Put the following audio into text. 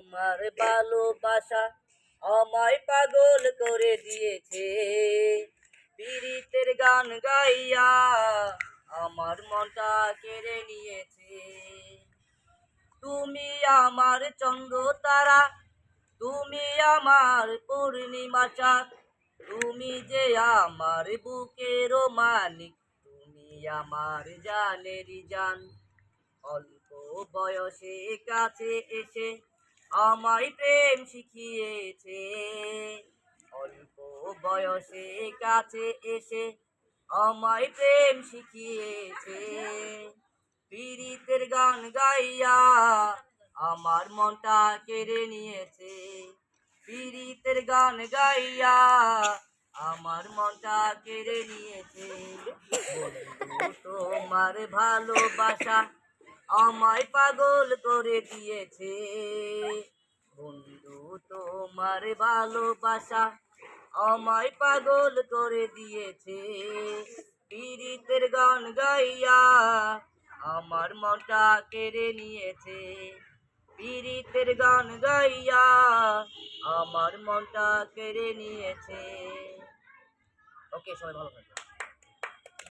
তোমার ভালোবাসা আমায় পাগল করে দিয়েছে। পীড়িতের গান গাইয়া আমার মনটা কেড়ে নিয়েছে। তুমি আমার চন্দ্র তারা তুমি আমার পূর্ণিমা চাঁদ, তুমি যে আমার বুকের মালিক, তুমি আমার জানেরই জান। অল্প বয়সে কাছে এসে আমায় প্রেম শিখিয়েছে। অল্প বয়সে কাছে এসে আমায় প্রেম শিখিয়েছে। পীড়িতের গান গাইয়া আমার মনটা কেড়ে নিয়েছে। পীড়িতের গান গাইয়া আমার মনটা কেড়ে নিয়েছে। তোমার ভালোবাসা আমায় পাগল করে দিয়েছে। বন্ধু, তোমার ভালোবাসা আমায় পাগল করে দিয়েছে। পীড়িতের গান গাইয়া আমার মনটা কেড়ে নিয়েছে। পীড়িতের গান গাইয়া আমার মনটা কেড়ে নিয়েছে। ওকে, সবাই ভালো থাকবে